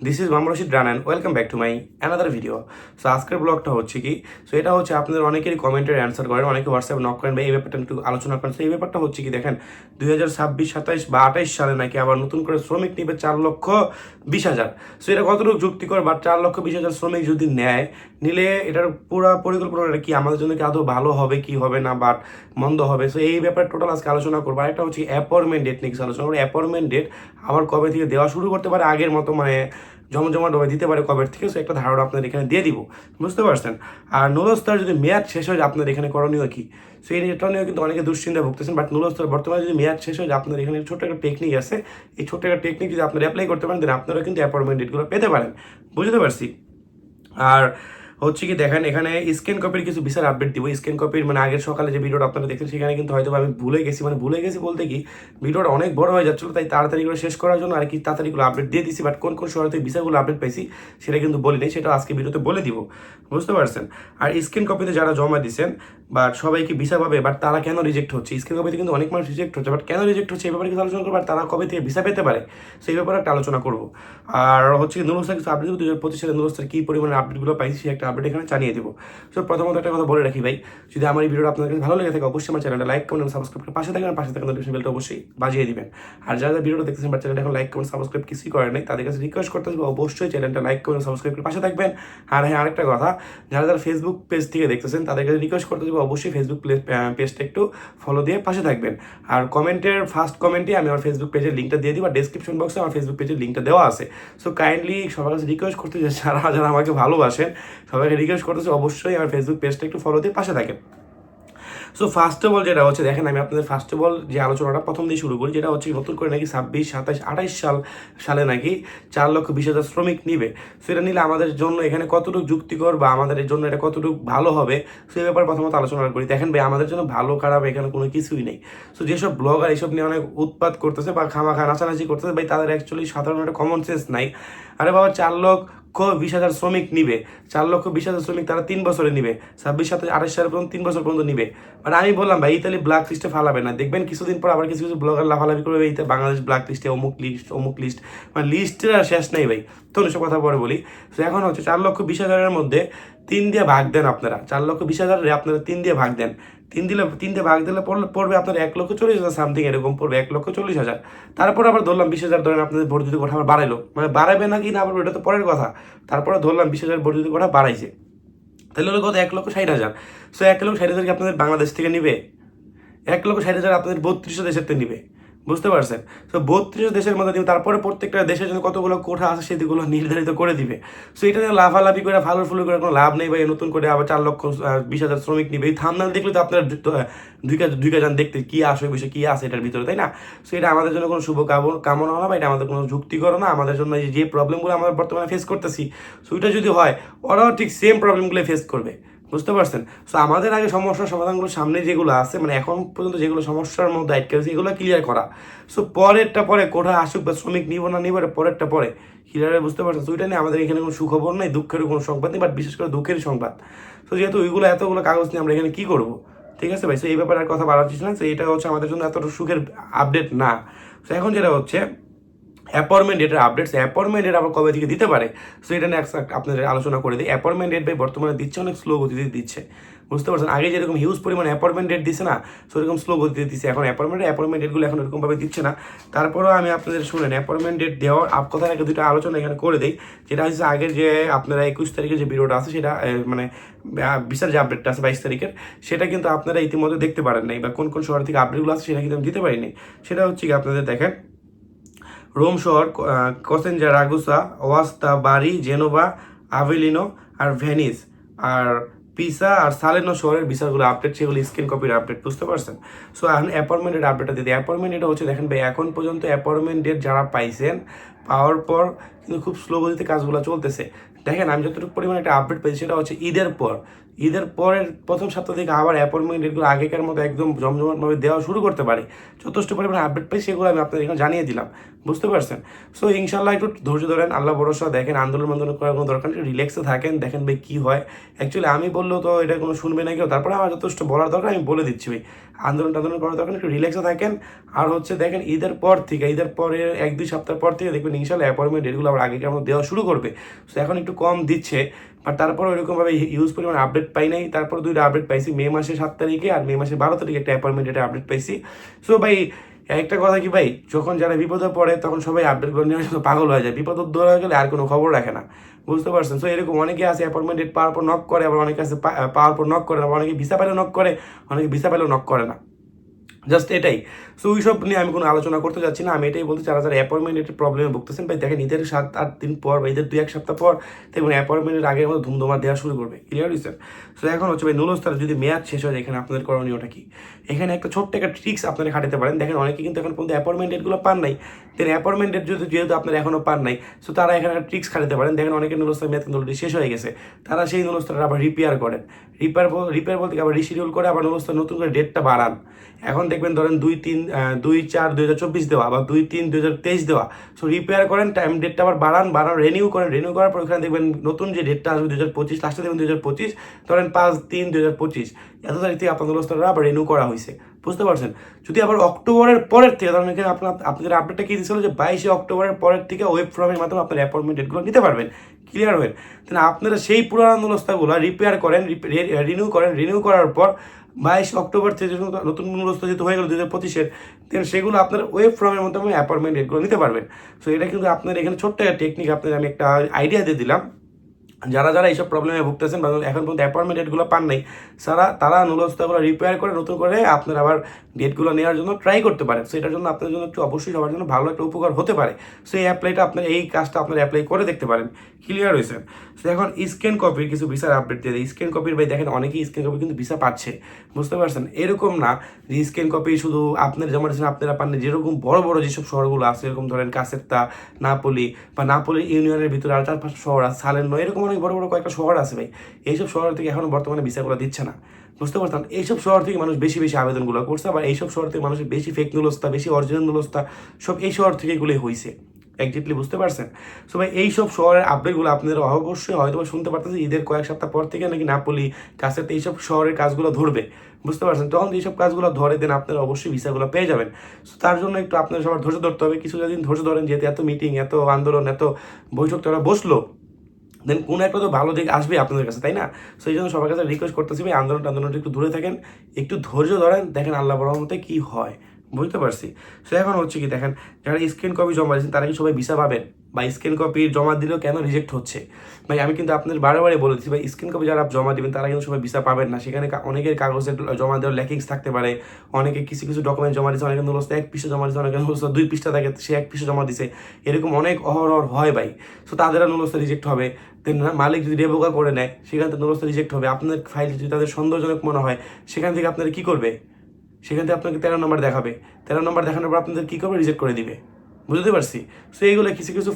this is Mamur Rashid Ran and welcome back to my another video so আজকের ব্লগটা হচ্ছে কি? So এটা হচ্ছে আপনাদের অনেকেরই কমেন্টের অ্যান্সার করেন অনেকে হোয়াটসঅ্যাপ নক করেন বা এই ব্যাপারটা একটু আলোচনা করেন। তো এই ব্যাপারটা হচ্ছে কি দেখেন, দুই হাজার ছাব্বিশ, সাতাইশ বা আঠাইশ সালে নাকি আবার নতুন করে শ্রমিক নিবে চার লক্ষ বিশ হাজার। সো এটা কতটুকু যুক্তিকর বা চার লক্ষ বিশ হাজার শ্রমিক যদি নেয়, নিলে এটার পুরো পরিকল্পনাটা কি? আমাদের জন্য কি আদৌ ভালো হবে, কি হবে না, বাট মন্দ হবে? সো এই ব্যাপারে টোটাল আজকে আলোচনা করব। আর একটা হচ্ছে অ্যাপয়েন্টমেন্ট ডেট নিয়ে আলোচনা করব। অ্যাপয়েন্টমেন্ট ডেট আবার কবে থেকে দেওয়া শুরু করতে পারে, আগের মতো মানে জমজমাট হয়ে দিতে পারে কবের থেকে, সো একটা ধারণা আপনাদের এখানে দিয়ে দিব। বুঝতে পারছেন? আর নুরস্তার যদি মেয়াদ শেষ হয় আপনার এখানে করণীয় কী? সো এটা নিয়েও কিন্তু অনেকে দুশ্চিন্তা ভুগতেছেন বাট নুরস্তার বর্তমানে যদি মেয়াদ শেষ হয়ে যায় আপনাদের এখানে ছোট্ট একটা টেকনিক আছে। এই ছোট্ট একটা টেকনিক যদি আপনারা অ্যাপ্লাই করতে পারেন দেন আপনারা কিন্তু অ্যাপয়েন্টমেন্ট ডেটগুলো পেতে পারেন। বুঝতে পারছি? আর হচ্ছে কি দেখেন, এখানে স্ক্যান কপির কিছু বিশাল আপডেট দিব। স্ক্যান কপির মানে আগের সকালে যে ভিডিওটা আপনারা দেখছেন সেখানে কিন্তু হয়তো আমি ভুলে গেছি। মানে ভুলে গেছি বলতে কি ভিডিওটা অনেক বড় হয়ে যাচ্ছিল, তাই তাড়াতাড়ি করে শেষ করার জন্য আর কি তাড়াতাড়ি করে আপডেট দিয়ে দিছি। বাট কোন কোন সময় থেকে বিষয়গুলো আপডেট পাইছি, সেটা কিন্তু বলিনি সেটা আজকে ভিডিওতে বলে দিব। বুঝতে পারছেন? আর স্ক্যান কপিতে যারা জমা দিচ্ছেন বাট সবাইকে ভিসা পাবে বাট তারা কেন রিজেক্ট হচ্ছে? স্ক্যান কপিতে কিন্তু অনেক মানুষ রিজেক্ট হচ্ছে বাট কেন রিজেক্ট হচ্ছে? এই ব্যাপারে কিন্তু আলোচনা করব, আর তারা কবে থেকে ভিসা পেতে পারে? সেই ব্যাপারে একটা আলোচনা করব। আর হচ্ছে কি নুরস্তার কিছু আপডেট দু হাজার পঁচিশ সালে নুরস্তার কী পরিমাণে আপডেটগুলো পাইছি সেই একটা আপডেট এখানে জানিয়ে দেবো। সো প্রথমত একটা কথা বলে রাখি ভাই, যদি আমার এই ভিডিওটা আপনাদের কাছে ভালো লেগে থাকে, অবশ্যই আমার চ্যানেলটা লাইক কমেন্ট সাবস্ক্রাইব করে পাশে থাকবেন পাশে থাকা নোটিফিকেশন বেলটা অবশ্যই বাজিয়ে দিবেন। আর যারা ভিডিওটা দেখতেছেন বা চ্যানেলটা এখন লাইক কমেন্ট সাবস্ক্রাইব কিছুই করেন নাই, তাদের কাছে রিকোয়েস্ট করতে হবে অবশ্যই চ্যানেলটা লাইক কমেন্ট সাবস্ক্রাইব করে পাশে থাকবেন। আর হ্যাঁ আরেকটা কথা, যারা যারা ফেসবুক পেজ থেকে দেখতেছেন, তাদের কাছে রিকোয়েস্ট করতে হবে অবশ্যই ফেসবুক পেজটা একটু ফলো দিয়ে পাশে থাকবেন। আর কমেন্টের ফার্স্ট কমেন্টে আমি আমার ফেসবুক পেজের লিঙ্কটা দিয়ে দিব, আর ডেসক্রিপশন বক্সে আমার ফেসবুক পেজের লিঙ্কটা দেওয়া আছে। সো কাইন্ডলি সবার কাছে রিকোয়েস্ট করতে যারা যারা আমাকে ভালোবাসেন সবাইকে রিকোয়েস্ট করতেছে, অবশ্যই আমার ফেসবুক পেজটা একটু ফলো দিয়ে পাশে থাকেন। সো ফার্স্ট অফ অল যেটা হচ্ছে, দেখেন আমি আপনাদের ফার্স্ট অফ অল যে আলোচনাটা প্রথম দিয়ে শুরু করি, যেটা হচ্ছে নতুন করে নাকি ছাব্বিশ সাতাশ আঠাইশ সাল, সালে নাকি চার লক্ষ বিশ হাজার শ্রমিক নিবে। সেটা নিলে আমাদের জন্য এখানে কতটুকু যুক্তিকর বা আমাদের জন্য এটা কতটুকু ভালো হবে, সে ব্যাপারে প্রথমত আলোচনা করি। দেখেন ভাই, আমাদের জন্য ভালো, খারাপ এখানে কোনো কিছুই নেই। সো যেসব ব্লগার এইসব নিয়ে অনেক উৎপাত করতেছে বা খামা খা নাচানাচি করতেছে, ভাই, তাদের অ্যাকচুয়ালি সাধারণ একটা কমন সেন্স নাই। আরে বাবা, চার লক্ষ বিশ হাজার শ্রমিক নিবে, চার লক্ষ বিশ হাজার শ্রমিক তারা তিন বছরে নিবে, ছাব্বিশ সাথে আঠাশ সাল পর্যন্ত তিন বছর পর্যন্ত নিবে। বাট আমি বললাম, ভাই ইতালি ব্ল্যাক লিস্টে ফালাবে না। দেখবেন কিছুদিন পর আবার কিছু কিছু ব্লগার লাফালাফি করবে এইতে বাংলাদেশ ব্ল্যাক লিস্টে অমুক লিস্ট অমুক লিস্ট মানে লিস্টের আর শেষ নেই, ভাই। তো এসব কথা পরে বলি। তো এখন হচ্ছে চার লক্ষ বিশ হাজারের মধ্যে তিন দিয়ে ভাগ দেন আপনারা। চার লক্ষ বিশ হাজারে আপনারা তিন দিয়ে ভাগ দেন। তিন দিলে, তিনটে ভাগ দিলে পড়লে পড়বে আপনার এক লক্ষ চল্লিশ হাজার সামথিং এরকম পড়বে, এক লক্ষ চল্লিশ হাজার। তারপরে আবার ধরলাম বিশ হাজার, ধরেন আপনাদের ভর্তি কোঠা আবার বাড়াইলো মানে বাড়াবে না কি না আবার ওটা তো পরের কথা। তারপরে ধরলাম বিশ হাজার ভর্তি কোঠা বাড়াইছে, তাহলে হলো কত? এক লক্ষ ষাট হাজার। সো এক লক্ষ ষাট হাজার কি আপনাদের বাংলাদেশ থেকে নিবে? এক লক্ষ ষাট হাজার আপনাদের বত্রিশশো দেশের থেকে নিবে। বুঝতে পারছেন? তো বত্রিশ দেশের মধ্যে দিবে, তারপরে প্রত্যেকটা দেশের জন্য কতগুলো কোঠা আছে সেগুলো নির্ধারিত করে দিবে। সো এটা লাফালাফি করে ভালো ফুলো করে কোনো লাভ নেই ভাই, নতুন করে আবার চার লক্ষ বিশ হাজার শ্রমিক নিবে। এই থামনাল দেখলে তো আপনার দুই কাজ দুই কাজান দেখতে, কি আসে বিষয় কি আছে এটার ভিতরে, তাই না? সো এটা আমাদের জন্য কোনো শুভ কাম- কামনা না বা এটা আমাদের কোনো যুক্তি করো না, আমাদের জন্য যে প্রবলেমগুলো আমরা বর্তমানে ফেস করতেছি। সো এটা যদি হয়, ওরাও ঠিক সেম প্রবলেমগুলো ফেস করবে। বুঝতে পারছেন? সো আমাদের আগে সমস্যার সমাধানগুলো সামনে যেগুলো আছে মানে এখন পর্যন্ত যেগুলো সমস্যার মধ্যে আটকে আছে এগুলো ক্লিয়ার করা। সো পরেরটা পরে কোঠা আসুক বা শ্রমিক নিব না নিব পরেরটা পরে। ক্লিয়ারে বুঝতে পারছেন? সো ওইটা নিয়ে আমাদের এখানে কোনো সুখবর নেই, দুঃখের কোনো সংবাদ নেই বাট বিশেষ করে দুঃখের সংবাদ। সো যেহেতু ওইগুলো এতগুলো কাগজ নিয়ে আমরা এখানে কী করব? ঠিক আছে ভাই? সো এই ব্যাপারে আর কথা বাড়াচ্ছিস না। তো এটা হচ্ছে আমাদের জন্য এতটা সুখের আপডেট না। সো এখন যেটা হচ্ছে অ্যাপয়েন্টমেন্ট ডেটের আপডেটস অ্যাপয়েন্টমেন্ট ডেট আবার কবে থেকে দিতে পারে? সো এটা নিয়ে আপনাদের আলোচনা করে দিই। অ্যাপয়েন্টমেন্ট ডেট ভাই, বর্তমানে দিচ্ছে অনেক স্লো গতিতে দিচ্ছে। বুঝতে পারছেন? আগে যেরকম হিউজ পরিমাণে অ্যাপয়েন্টমেন্ট ডেট দিচ্ছে না সো এরকম স্লো গতিতে দিচ্ছে এখন অ্যাপয়েন্টমেন্ট অ্যাপয়েন্টমেন্ট ডেটগুলো এখন এরকমভাবে দিচ্ছে না। তারপরেও আমি আপনাদের শুনেন অ্যাপয়েন্টমেন্ট ডেট দেওয়ার আপ কথা আগে দুটো আলোচনা এখানে করে দিই। যেটা হচ্ছে আগের যে আপনারা একুশ তারিখের যে ভিডিওটা আছে, সেটা মানে বিশাল যে আপডেটটা আছে বাইশ তারিখের, সেটা কিন্তু আপনারা ইতিমধ্যে দেখতে পারেন নাই বা কোন কোন শহর থেকে আপডেটগুলো আছে, সেটা কিন্তু আমি দিতে পারিনি। সেটা হচ্ছে কি আপনাদের দেখেন রোম শহর কসেনজা, রাগুসা, ওয়াস্তা, বারি, জেনোভা, আভেলিনো আর ভেনিস। আর পিসা আর সালেনো শহরের ভিসাগুলো আপডেট সেগুলো স্ক্রিন কপির আপডেট বুঝতে পারছেন? সো এখন অ্যাপয়েন্টমেন্টের আপডেটটা দিদি অ্যাপয়েন্টমেন্ট এটা হচ্ছে, দেখেন ভাই, এখন পর্যন্ত অ্যাপয়েন্টমেন্ট ডেট যারা পাইছেন, পাওয়ার পর কিন্তু খুব স্লো গতিতে কাজগুলো চলতেছে। দেখেন, আমি যতটুকু পরিমাণে একটা আপডেট পেয়েছি, সেটা হচ্ছে ঈদের পর। ঈদের পরের প্রথম সপ্তাহ থেকে আবার অ্যাপয়েন্টমেন্ট ডেটগুলো আগেকার মতো একদম জমজমাটভাবে দেওয়া শুরু করতে পারে। যথেষ্ট পরিমাণে আপডেট পাই সেগুলো আমি আপনাদের এখানে জানিয়ে দিলাম। বুঝতে পারছেন? সো ইনশাল্লাহ একটু ধৈর্য ধরেন, আল্লাহ ভরসা দেখেন, আন্দোলন আন্দোলন করার কোনো দরকার নেই রিল্যাক্সে থাকেন, দেখেন ভাই কী হয়। অ্যাকচুয়ালি আমি বললেও তো এটা কোনো শুনবে না কেউ, তারপরে আমার যথেষ্ট বলার দরকার, আমি বলে দিচ্ছি ভাই। আন্দোলন টান্দোলন করার দরকার একটু রিল্যাক্সে থাকেন। আর হচ্ছে দেখেন, ঈদের পর থেকে, ঈদের পরের এক দুই সপ্তাহ পর থেকে দেখবেন ইনশাল্লাহ অ্যাপয়েন্টমেন্ট ডেটগুলো আবার আগেকার মতো দেওয়া শুরু করবে। সো এখন একটু কম দিচ্ছে। বাট তারপর ওইরকমভাবে ইউজ পরিমাণ আপডেট পাই নাই। তারপর দুইটা আপডেট পাইছি মে মাসে সাত তারিখে আর মে মাসে বারো তারিখে একটা অ্যাপয়েন্টমেন্ট এটা আপডেট পাইছি। সো ভাই, একটা কথা কি ভাই, যখন যারা বিপদে পড়ে তখন সবাই আপডেটগুলো নিয়ে আসলে পাগল হয়ে যায়। বিপদ দূর হয়ে গেলে আর কোনো খবর রাখে না। বুঝতে পারছেন? সো এরকম অনেকে আছে অ্যাপয়েন্টমেন্ট ডেট পাওয়ার পর নক করে, আবার অনেকে আছে পাওয়ার পর নক করে, আবার অনেকে ভিসা পেলে নক করে, অনেকে ভিসা পেলেও নক করে না। জাস্ট এটাই। সো ওইসব নিয়ে আমি কোনো আলোচনা করতে যাচ্ছি না। আমি এটাই বলতে চাই, যারা অ্যাপয়েন্টমেন্ট এর প্রবলেমে ভুগতেছেন, ভাই, দেখেন ঈদের সাত, আট দিন পর বা ঈদের দুই, এক সপ্তাহ পর দেখবেন অ্যাপয়েন্টমেন্টের আগের মতো ধুমধুমা দেওয়া শুরু করবে। ক্লিয়ার হয়েছে সো এখন হচ্ছে ভাই নুলস্তার যদি মেয়াদ শেষ হয় এখানে আপনাদের করণীয়টা কি? এখানে একটা ছোট্ট একটা ট্রিক্স আপনারা খাটাতে পারেন। দেখেন অনেকে কিন্তু এখন পর্যন্ত অ্যাপয়েন্টমেন্ট ডেটগুলো পান নাই। দেন অ্যাপয়েন্টমেন্ট ডেট যদি যেহেতু আপনারা এখনও পান নাই সো তারা এখানে একটা ট্রিক্স খাটাতে পারেন। দেখেন অনেকে নুলস্তার মেয়াদ কিন্তু already শেষ হয়ে গেছে। তারা সেই নুলস্তারটা আবার রিপেয়ার করেন। রিপেয়ার রিপেয়ার বলতে আবার রিশিডিউল করে আবার নুলস্তার নতুন করে ডেটটা বাড়ান। এখন দেখবেন ধরেন দুই তিন দুই চার দুই হাজার চব্বিশ দেওয়া বা দুই তিন দুই হাজার তেইশ দেওয়া। সো রিপেয়ার করেন টাইম ডেটটা আবার বাড়ান বাড়ান রেনিউ করেন রেনিউ করার পর ওখানে দেখবেন নতুন যে ডেটটা আসবে দুই হাজার পঁচিশ লাস্টে দেখবেন দুই হাজার পঁচিশ, ধরেন পাঁচ তিন দুই হাজার পঁচিশ। এত তারিখ থেকে আপনাদের অবস্থাটা আবার রেনিউ করা হয়েছে। বুঝতে পারছেন? যদি আবার অক্টোবরের পরের থেকে, ধরেন এখানে আপনার আপনাদের আপডেটটা কি দিয়েছিল যে বাইশে অক্টোবরের পরের থেকে ওয়েব ফর্মের মাধ্যমে আপনার অ্যাপয়েন্টমেন্ট ডেটগুলো নিতে পারবেন। ক্লিয়ার হবেন তাহলে আপনারা সেই পুরানো নুলস্তাগুলো রিপেয়ার করেন রিনিউ করেন রিনিউ করার পর বাইশ অক্টোবর থেকে নতুন নুলস্তা যেহেতু হয়ে গেল দু হাজার পঁচিশের দেন সেগুলো আপনার ওয়েব ফর্মের মাধ্যমে অ্যাপয়েন্টমেন্ট এগুলো নিতে পারবেন। সো এটা কিন্তু আপনার এখানে ছোট্ট একটা টেকনিক আপনার আমি একটা আইডিয়া দিয়ে দিলাম। যারা যারা এইসব প্রবলেমে ভুগতেছেন বা এখন পর্যন্ত অ্যাপয়েন্টমেন্ট ডেটগুলো পান নাই তারা তারা নুলস্তাগুলো রিপেয়ার করে নতুন করে আপনার আবার ডেটগুলো নেওয়ার জন্য ট্রাই করতে পারেন। সো এটার জন্য আপনার জন্য একটু অবশ্যই সবার জন্য ভালো একটা উপকার হতে পারে। সো এই অ্যাপ্লাইটা আপনার, এই কাজটা আপনার অ্যাপ্লাই করে দেখতে পারেন। ক্লিয়ার হয়েছে? সো এখন স্ক্যান কপির কিছু ভিসার আপডেট দিয়ে দিই। স্ক্যান কপির ভাই দেখেন, অনেকেই স্ক্যান কপি কিন্তু ভিসা পাচ্ছে। বুঝতে পারছেন? এরকম না যে স্ক্যান কপি শুধু আপনার জমা আছেন আপনারা পান যেরকম বড় বড় যেসব শহরগুলো আছে, এরকম ধরেন কাসেত্তা নাপলি বা নাপলি ইউনিয়নের ভিতরে আর চার শহর আছে সালেন্ন এরকম অনেক বড় বড় কয়েকটা শহর আছে ভাই। এইসব শহর থেকে এখন বর্তমানে ভিসাগুলো দিচ্ছে না। বুঝতে পারতাম এইসব শহর থেকে মানুষ বেশি বেশি আবেদনগুলো করছে, আবার এইসব শহর থেকে মানুষের বেশি ফেক নুলস্তা বেশি অরিজিনাল নুলস্তা সব এই শহর থেকে এগুলোই হয়েছে একজাক্টলি বুঝতে পারছেন? সো ভাই, এইসব শহরের আপডেটগুলো আপনাদের অবশ্যই হয়তো শুনতে পারতেছে ঈদের কয়েক সপ্তাহ পর থেকে নাকি নাপলি কাছের এইসব শহরের কাজগুলো ধরবে। বুঝতে পারছেন? তখন এইসব কাজগুলো ধরে দেন আপনারা অবশ্যই ভিসাগুলো পেয়ে যাবেন। সো তার জন্য একটু আপনার সবার ধৈর্য ধরতে হবে। কিছু দিন ধৈর্য ধরেন, যেহেতু এত মিটিং এত আন্দোলন, এত বৈঠক তারা বসল দেন কোনো একটা তো ভালো দিক আসবে আপনাদের কাছে, তাই না? সো এই জন্য সবার কাছে রিকোয়েস্ট করতেছি ভাই, আন্দোলন আন্দোলনটা একটু দূরে থাকেন, একটু ধৈর্য ধরেন, দেখেন আল্লাহ বড় মতে কি হয়, বুঝতে পারছি। সো এখন হচ্ছে কি দেখেন, যারা স্ক্রিন কপি জমা দিয়েছেন, তারা কি সবাই ভিসা পাবেন? বা স্ক্রিন কপি জমা দিলেও কেন রিজেক্ট হচ্ছে? ভাই, আমি কিন্তু আপনাদের বারে বারে বলে দিচ্ছি, ভাই স্ক্রিন কপি যারা জমা দিবেন, তারা কিন্তু সবাই ভিসা পাবেন না। সেখানে অনেকের কাগজের জমা দেওয়ার ল্যাকিংস থাকতে পারে। অনেকে কিছু কিছু ডকুমেন্ট জমা দিচ্ছে অনেকে নুলস্ত এক পৃষ্ঠা জমা দিচ্ছে অনেকে নুলস্ত দুই পৃষ্ঠা থাকে, সে এক পৃষ্ঠা জমা দিছে। এরকম অনেক অহরহ হয়, ভাই। সো তাদেরও নুলস্ত রিজেক্ট হবে। দেন মালিক যদি রেবোকা করে নেয়, সেখান থেকে নুলস্ত রিজেক্ট হবে। আপনার ফাইল যদি তাদের সন্দেহজনক মনে হয়, সেখান থেকে আপনারা কী করবে? সেখান থেকে আপনাকে তেরো নম্বর দেখাবে। তেরো নম্বর দেখানোর পর আপনাদের কী করবে? রিজেক্ট করে দিবে। বুঝতে পারছি? সো এইগুলো কিছু কিছু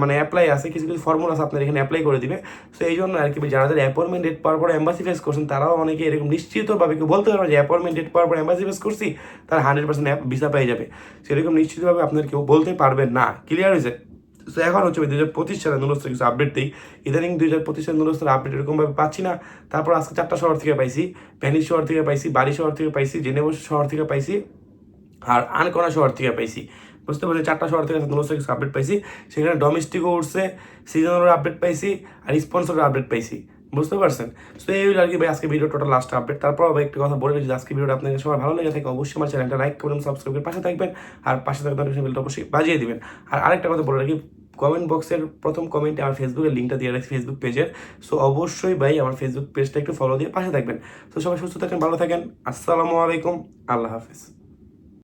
মানে অ্যাপ্লাই আছে, কিছু কিছু ফর্মুলা আছে আপনার এখানে অ্যাপ্লাই করে দিবে। সো এই জন্য আর কি, যারা যারা অ্যাপয়েন্টমেন্ট ডেট পাওয়ার পর এম্বাসি ফেস করছেন, তারাও অনেকে এরকম নিশ্চিতভাবে কেউ বলতে পারবে যে অ্যাপয়েন্টমেন্ট ডেট পাওয়ার পর এম্বাসি ফেস করছি, তার হান্ড্রেড পার্সেন্ট ভিসা পেয়ে যাবে। সেরকম নিশ্চিতভাবে আপনার কেউ বলতে পারবেন না। ক্লিয়ার হয়েছে? সো এখন হচ্ছে দুই হাজার পঁচিশ সালে নুলস্তার কিছু আপডেট দিই। ইদানিং দুই হাজার পঁচিশ সালে নুলস্তার আপডেট এরকমভাবে পাচ্ছি না। তারপর আজকে চারটা শহর থেকে পাইছি ভ্যানিস শহর থেকে পাইছি, বাড়ি শহর থেকে পাইছি, জেনেভ শহর থেকে পাইছি, আর আনকোনা শহর থেকে পাইছি। বুঝতে পারছি, চারটা শহর থেকে নুলস্তার কিছু আপডেট পাইছি। সেখানে ডোমেস্টিকও উঠছে সিজনালের আপডেট পাইছি, আর স্পন্সরের আপডেট পাইছি। বুঝতে পারছেন? তো এই আর কি ভাই আজকে ভিডিও টোটাল লাস্ট আপডেট তারপর ভাই একটা কথা বলে যদি আজকে ভিডিওটা আপনাদের সবার ভালো লেগে থাকে, অবশ্যই আমার চ্যানেলটা লাইক করবেন সাবস্ক্রাইব করে পাশে থাকবেন, আর পাশে নোটিফিকেশন বেলটা অবশ্যই বাজিয়ে দিবেন। আর আরেকটা কথা বলে রাখি কমেন্ট বক্সের প্রথম কমেন্টে আমার ফেসবুকের লিঙ্কটা দিয়ে রাখছি ফেসবুক পেজের সো অবশ্যই ভাই আমার ফেসবুক পেজটা একটু ফলো দিয়ে পাশে থাকবেন। তো সবাই সুস্থ থাকেন, ভালো থাকেন, আসসালামু আলাইকুম, আল্লাহ হাফিজ।